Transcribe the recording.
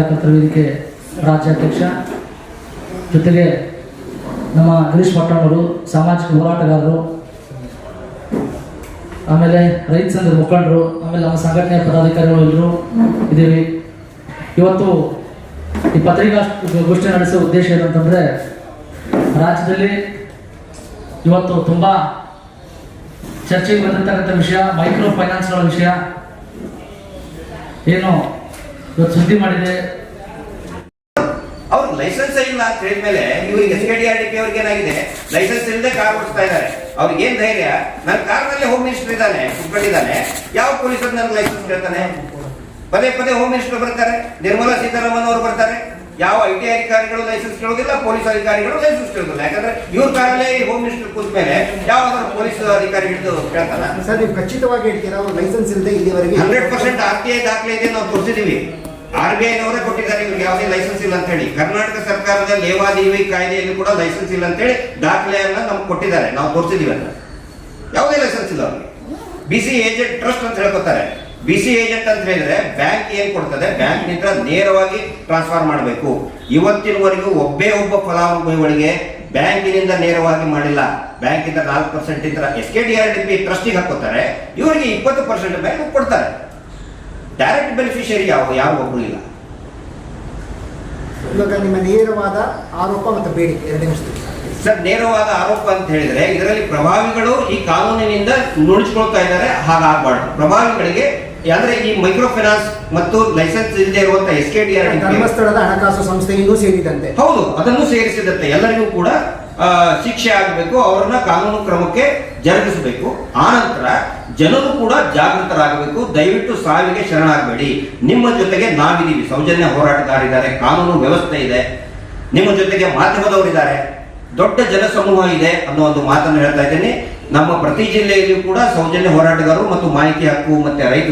ಕಾರ್ಯಕರ್ತರ ವೇದಿಕೆ ರಾಜ್ಯಾಧ್ಯಕ್ಷ. ಜೊತೆಗೆ ನಮ್ಮ ಗಿರೀಶ್ ಮಟ್ಟಣ್ಣವರು ಸಾಮಾಜಿಕ ಹೋರಾಟಗಾರರು, ಆಮೇಲೆ ರೈತ ಸಂಘದ ಮುಖಂಡರು, ಆಮೇಲೆ ನಮ್ಮ ಸಂಘಟನೆಯ ಪದಾಧಿಕಾರಿಗಳು ಎಲ್ಲರೂ ಇದ್ದೀವಿ. ಇವತ್ತು ಈ ಪತ್ರಿಕಾ ಗೋಷ್ಠಿ ನಡೆಸುವ ಉದ್ದೇಶ ಏನಂತಂದ್ರೆ ರಾಜ್ಯದಲ್ಲಿ ಇವತ್ತು ತುಂಬಾ ಚರ್ಚೆಗೆ ಬಂದಿರ್ತಕ್ಕಂಥ ವಿಷಯ, ಮೈಕ್ರೋ ಫೈನಾನ್ಸ್ಗಳ ವಿಷಯ, ಏನು ಇವತ್ತು ಸುದ್ದಿ ಮಾಡಿದೆ. ಅವ್ರ ಲೈಸೆನ್ಸ್ ಇಲ್ಲ ಅಂತ ಹೇಳಿದ್ಮೇಲೆ ನೀವು S K D R D P ಅವ್ರಿಗೆ ಏನಾಗಿದೆ? ಲೈಸೆನ್ಸ್ ಇಲ್ಲದೆ ಕಾರ್ ಓಡಿಸ್ತಾ ಇದ್ದಾರೆ. ಅವ್ರಿಗೆ ಏನ್ ಧೈರ್ಯ? ನನ್ನ ಕಾರ್ನಲ್ಲಿ ಹೋಮ್ ಮಿನಿಸ್ಟರ್ ಇದ್ದಾನೆ ಕುತ್ಕೊಂಡಿದ್ದಾನೆ. ಯಾವ ಪೊಲೀಸರು ನನಗೆ ಲೈಸೆನ್ಸ್ ಕೇಳ್ತಾನೆ? ಪದೇ ಪದೇ ಹೋಮ್ ಮಿನಿಸ್ಟರ್ ಬರ್ತಾರೆ ನಿರ್ಮಲಾ ಸೀತಾರಾಮನ್ ಅವರು ಬರ್ತಾರೆ. ಯಾವ ಐ ಟಿ ಅಧಿಕಾರಿಗಳು ಲೈಸೆನ್ಸ್ ಕೇಳೋದಿಲ್ಲ ಪೊಲೀಸ್ ಅಧಿಕಾರಿಗಳು ಲೈಸೆನ್ಸ್ ಕೇಳೋದಿಲ್ಲ. ಯಾಕಂದ್ರೆ ಇವ್ರ ಕಾರಲ್ಲೇ ಈ ಹೋಮ್ ಮಿನಿಸ್ಟರ್ ಕೂತ ಮೇಲೆ ಯಾವ್ದಾದ್ರು ಪೊಲೀಸ್ ಅಧಿಕಾರಿ ಹಿಡಿದು ಕೇಳ್ತಾನ? ಸರ್ ನೀವು ಖಚಿತವಾಗಿ ಹೇಳ್ತೀರಾ ಅವ್ರು ಲೈಸೆನ್ಸ್ ಇಲ್ಲದೆ ಇಲ್ಲಿವರೆಗೆ hundred percent R T I ದಾಖಲೆ ಇದೆ ನಾವು ತೋರಿಸಿದೀವಿ. ಆರ್ ಬಿ ಐನವರೇ ಕೊಟ್ಟಿದ್ದಾರೆ, ಇವ್ರಿಗೆ ಯಾವುದೇ ಲೈಸೆನ್ಸ್ ಇಲ್ಲ ಅಂತ ಹೇಳಿ ಕರ್ನಾಟಕ ಸರ್ಕಾರದ ಲೇವಾದೇವಿ ಕಾಯ್ದೆಯಲ್ಲಿ ಕೂಡ ಲೈಸೆನ್ಸ್ ಇಲ್ಲ ಅಂತ ಹೇಳಿ ದಾಖಲೆಯನ್ನ ನಮ್ಗೆ ಕೊಟ್ಟಿದ್ದಾರೆ. ನಾವು ತೋರಿಸಿದೀವಿ ಅಂತ ಯಾವುದೇ ಲೈಸೆನ್ಸ್ ಇಲ್ಲ ಅವ್ರಿಗೆ. ಬಿಸಿ ಏಜೆಂಟ್ ಟ್ರಸ್ಟ್ ಅಂತ ಹೇಳ್ಕೊತಾರೆ. ಬಿಸಿ ಏಜೆಂಟ್ ಅಂತ ಹೇಳಿದ್ರೆ ಬ್ಯಾಂಕ್ ಏನ್ ಕೊಡ್ತದೆ? ಬ್ಯಾಂಕ್ನಿಂದ ನೇರವಾಗಿ ಟ್ರಾನ್ಸ್ಫರ್ ಮಾಡಬೇಕು. ಇವತ್ತಿನವರೆಗೂ ಒಬ್ಬೇ ಒಬ್ಬ ಫಲಾನುಭವಿಗಳಿಗೆ ಬ್ಯಾಂಕಿನಿಂದ ನೇರವಾಗಿ ಮಾಡಿಲ್ಲ. ಬ್ಯಾಂಕಿಂದ ನಾಲ್ಕು percent S K D R D P ಟ್ರಸ್ಟಿಗೆ ಹಾಕೋತಾರೆ ಇವರಿಗೆ ಇಪ್ಪತ್ತು ಪರ್ಸೆಂಟ್ ಬ್ಯಾಂಕ್ ಕೊಡ್ತಾರೆ. ಡೈರೆಕ್ಟ್ ಬೆನಿಫಿಷಿಯರಿ ಯಾವ ಯಾರು ಒಬ್ರು ಇಲ್ಲ. ಇವಾಗ ನಿಮ್ಮ ನೇರವಾದ ಆರೋಪ ಮತ್ತು ಬೇಡಿಕೆ ಎರಡನೇ ಸರ್ ನೇರವಾದ ಆರೋಪ ಅಂತ ಹೇಳಿದ್ರೆ ಇದರಲ್ಲಿ ಪ್ರಭಾವಿಗಳು ಈ ಕಾನೂನಿನಿಂದ ನುಡಿಸ್ಕೊಳ್ತಾ ಇದ್ದಾರೆ ಹಾಗಾಗಬಾರ್ದು. ಪ್ರಭಾವಿಗಳಿಗೆ ಅಂದ್ರೆ ಈ ಮೈಕ್ರೋ ಫೈನಾನ್ಸ್ ಮತ್ತು ಲೈಸೆನ್ಸ್ ಇಲ್ಲದೆ ಇರುವಂತಹ ಎಸ್ ಕೆ ಡಿ ಆರ್ ಧರ್ಮಸ್ಥಳದ ಹಣಕಾಸು ಸಂಸ್ಥೆಯಿಂದ ಸೇರಿದಂತೆ. ಹೌದು ಅದನ್ನು ಸೇರಿಸಿದಂತೆ. ಎಲ್ಲರಿಗೂ ಕೂಡ ಶಿಕ್ಷೆ ಆಗಬೇಕು ಅವರನ್ನ ಕಾನೂನು ಕ್ರಮಕ್ಕೆ ಜರುಗಿಸಬೇಕು. ಆನಂತರ ಜನರು ಕೂಡ ಜಾಗೃತರಾಗಬೇಕು. ದಯವಿಟ್ಟು ಸಾವಿಗೆ ಶರಣಾಗಬೇಡಿ. ನಿಮ್ಮ ಜೊತೆಗೆ ನಾವಿದ್ದೀವಿ. ಸೌಜನ್ಯ ಹೋರಾಟಗಾರಿದ್ದಾರೆ. ಕಾನೂನು ವ್ಯವಸ್ಥೆ ಇದೆ. ನಿಮ್ಮ ಜೊತೆಗೆ ಮಾಧ್ಯಮದವರಿದ್ದಾರೆ ದೊಡ್ಡ ಜನಸಮೂಹ ಇದೆ ಅನ್ನೋ ಒಂದು ಮಾತನ್ನು ಹೇಳ್ತಾ ಇದ್ದೀನಿ. ನಮ್ಮ ಪ್ರತಿ ಜಿಲ್ಲೆಯಲ್ಲಿಯೂ ಕೂಡ ಸೌಜನ್ಯ ಹೋರಾಟಗಾರರು ಮತ್ತು ಮಾಹಿತಿ ಹಕ್ಕು ಮತ್ತೆ ರೈತ